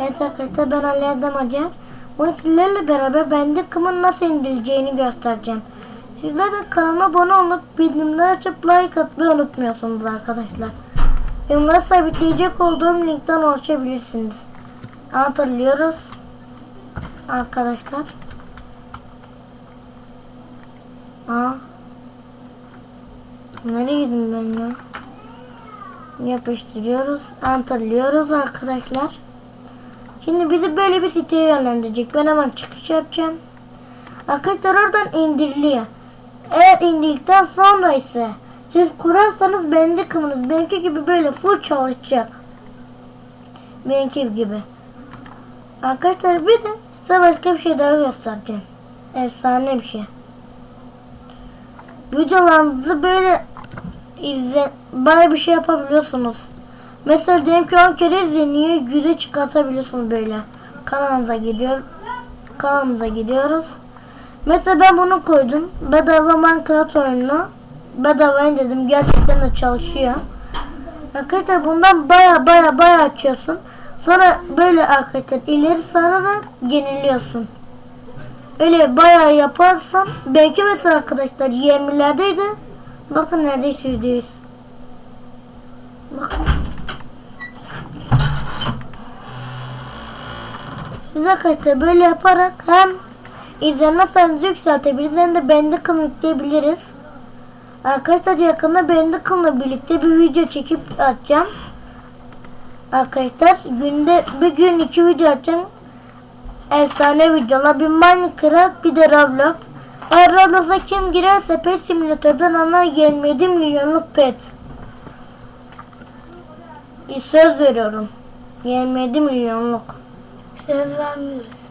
Evet arkadaşlar ben Ali Erdem Acar. Bugün sizlerle beraber bende kımın nasıl indirileceğini göstereceğim. Sizler de kanalıma abone olup bildirimleri açıp like atmayı unutmuyorsunuz arkadaşlar. Yorumlara sabitleyecek olduğum linkten ulaşabilirsiniz. Hatırlıyoruz. Arkadaşlar. Aa. Nereye gittim ben ya? Yapıştırıyoruz. Hatırlıyoruz arkadaşlar. Şimdi bizi böyle bir siteye yönlendirecek. Ben hemen çıkış yapacağım. Arkadaşlar oradan indiriliyor. Eğer indirdikten sonra ise siz kurarsanız benim kımınız benimki gibi böyle full çalışacak. Benimki gibi. Arkadaşlar bir de size başka bir şey daha göstereceğim. Efsane bir şey. Videolarınızı böyle izle, baya bir şey yapabiliyorsunuz. Mesela diyelim ki 10 kere izleniyor, yüze çıkartabiliyorsunuz böyle. Kanalımıza gidiyor, kanalımıza gidiyoruz. Mesela ben bunu koydum. Bedava Minecraft oyunu. Bedava indirdim. Gerçekten de çalışıyor. Arkadaşlar bundan baya baya baya açıyorsun. Sonra böyle arkadaşlar ileri sararak yeniliyorsun. Öyle baya yaparsan belki mesela arkadaşlar 20'lerdeydi. Bakın neredeyse %100. Siz arkadaşlar böyle yaparak hem izlenme sayınızı yükseltebiliriz hem de Bandicam yükleyebiliriz. Arkadaşlar yakında Bandicam'la birlikte bir video çekip atacağım. Arkadaşlar günde bir gün iki video atacağım. Efsane videolar. Bir Minecraft bir de Roblox. Eğer Roblox'a kim girerse Pet Simulator'dan ana 27 milyonluk pet. Bir söz veriyorum. 27 milyonluk. Söz vermiyoruz.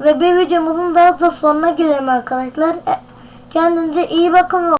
Ve bir videomuzun daha da sonuna gelelim arkadaşlar. E, Kendinize iyi bakın